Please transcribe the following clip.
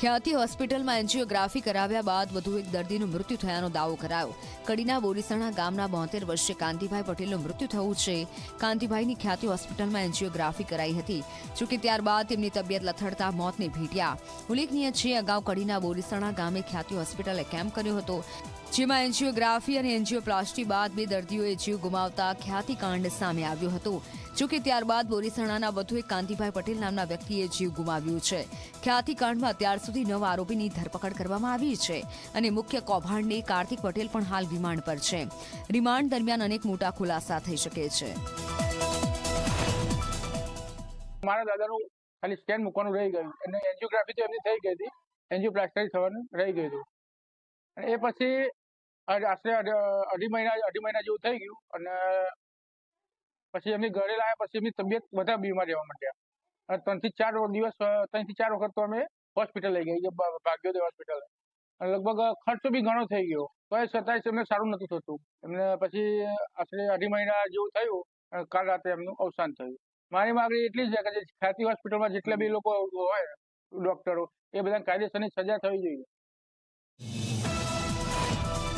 ખ્યાતિ હોસ્પિટલમાં એન્જિયોગ્રાફી કરાવ્યા બાદ વધુ એક દર્દીનું મૃત્યુ થયાનો દાવો કરાયો. કડીના બોરીસણા ગામના બોતેર વર્ષીય કાંતિભાઈ પટેલનું મૃત્યુ થયું છે. કાંતિભાઈની ખ્યાતિ હોસ્પિટલમાં એન્જિયોગ્રાફી કરાઈ હતી. જોકે ત્યારબાદ તેમની તબિયત લથડતા મોતને ભેટ્યા. ઉલ્લેખનીય છે, અગાઉ કડીના બોરીસણા ગામે ખ્યાતિ હોસ્પિટલે કેમ્પ કર્યો હતો. જેમાં એન્જિયોગ્રાફી અને એન્જિયોપ્લાસ્ટી બાદ બે દર્દીઓએ જીવ ગુમાવતા ખ્યાતિકાંડ સામે આવ્યો હતો. જોકે ત્યારબાદ બોરીસણાના વધુ એક કાંતિભાઈ પટેલ નામના વ્યક્તિએ જીવ ગુમાવ્યું છે. ખ્યાતિકાંડમાં અત્યાર સુધી નવ આરોપીની ધરપકડ કરવામાં આવી છે અને મુખ્ય કૌભાંડની કાર્તિક પટેલ પણ હાલ રિમાન્ડ પર છે. રિમાન્ડ દરમિયાન અનેક મોટા ખુલાસા થઈ શકે છે. મારા દાદાનું ખાલી સ્કેન મૂકવાનું રહી ગયું. અને એન્જિયોગ્રાફી તો એમની થઈ ગઈ હતી. એન્જિયોપ્લાસ્ટી થવાનું રહી ગયું હતું. એ પછી આશરે અઢી મહિના અઢી મહિના જેવું થઈ ગયું અને પછી એમની ઘરે લાવ્યા પછી એમની તબિયત બધા બીમાર રહેવા માંડ્યા. ત્રણથી ચાર દિવસ ત્રણથી ચાર વખત તો અમે હોસ્પિટલ લઈ ભા- ભાગ્યોદય હોસ્પિટલ. અને લગભગ ખર્ચો બી ઘણો થઈ ગયો. તો એ છતાંય એમને સારું નથી થતું. એમને પછી આશરે અઢી મહિના જેવું થયું, અને કાલ રાતે એમનું અવસાન થયું. મારી માંગણી એટલી જ છે કે જે ખ્યાતિ હોસ્પિટલમાં જેટલા બી લોકો હોય, ડોક્ટરો, એ બધા કાયદેસરની સજા થવી જોઈએ.